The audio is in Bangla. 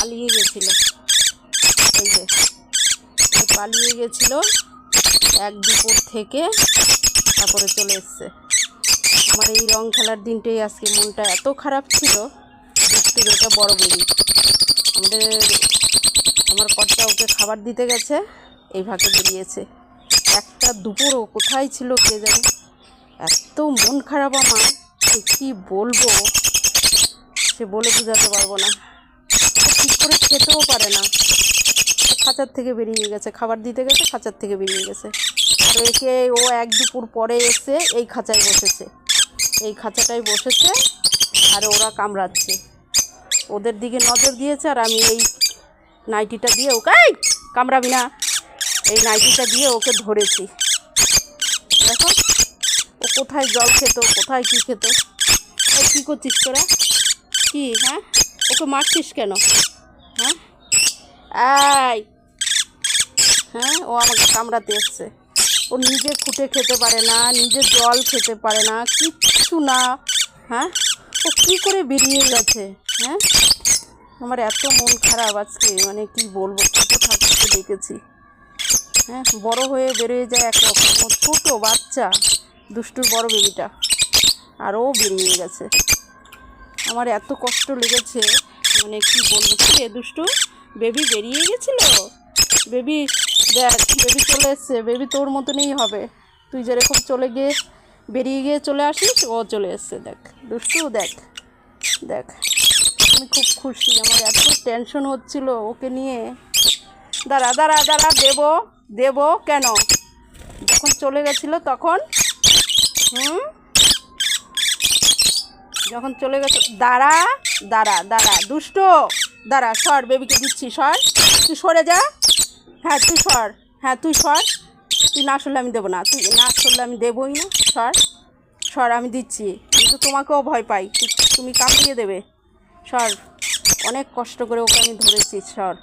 পালিয়ে গেছিল। এই যে পালিয়ে গেছিল এক দুপুর থেকে, তারপরে চলে এসছে। আমার এই রং খেলার দিনটাই আজকে মনটা এত খারাপ ছিল দুষ্টুর এটা বড় বেবি আমাদের, আমার কর্তা ওকে খাবার দিতে গেছে, এই ভাগে বেরিয়েছে। একটা দুপুর ও কোথায় ছিল কে জানে? এত মন খারাপ আমার, সে কী বলব? সে বলে বোঝাতে পারব না। করে খেতেও পারে না। ও খাঁচার থেকে বেরিয়ে গেছে, খাবার দিতে গেছে, খাঁচার থেকে বেরিয়ে গেছে। আর একে ও এক দুপুর পরে এসে এই খাঁচায় বসেছে। এই খাঁচাটায় বসেছে আর ওরা কামড়াচ্ছে। ওদের দিকে নজর দিয়েছে আর আমি এই নাইটিটা দিয়ে ওকে কামড়াবি না। এই নাইটিটা দিয়ে ওকে ধরেছি। দেখো, ও কোথায় জল খেত, কোথায় কী খেত? এই, কী করছিস তোরা? কী হ্যাঁ? ওকে মারছিস কেন? এই। হ্যাঁ ও আমাকে কামড়াতে এসছে। ও নিজে খুঁটে খেতে পারে না, নিজে জল খেতে পারে না, কিচ্ছু না। হ্যাঁ ও কী করে বেরিয়ে গেছে? হ্যাঁ আমার এত মন খারাপ আজকে মানে কি বলব ছোটো থাকতে দেখেছি। হ্যাঁ বড় হয়ে বেরিয়ে যায় একরকম ও ছোটো বাচ্চা দুষ্টুর বড় বেবিটা। আর ও বেরিয়ে গেছে। আমার এত কষ্ট লেগেছে। মানে কি বলব রে, দুষ্টু? বেবি বেরিয়ে গেছিল? বেবি, দেখ, বেবি চলে এসছে, বেবি তোর মতনই হবে। তুই যেরকম চলে গিয়ে, বেরিয়ে গিয়ে চলে আসিস, ও চলে এসছে, দেখ। দুষ্টু, দেখ দেখ। আমি খুব খুশি, আমার এত টেনশন হচ্ছিল ওকে নিয়ে। দাঁড়া দাঁড়া দাঁড়া, দেবো দেবো কেন? যখন চলে গেছিল তখন, হুম? যখন চলে গেছে, দাঁড়া দাঁড়া দাঁড়া, দুষ্ট। দাঁড়া, সর, বেবিকে দিচ্ছি, সর। তুই সরে যা। হ্যাঁ তুই সর। হ্যাঁ তুই সর। তুই না সরলে আমি দেবো না। তুই না সরলে আমি দেবোই না। সর। সর, আমি দিচ্ছি। কিন্তু তোমাকেও ভয় পাই। তুমি কামড়িয়ে দেবে। সর। অনেক কষ্ট করে ওকে আমি ধরেছি, সর।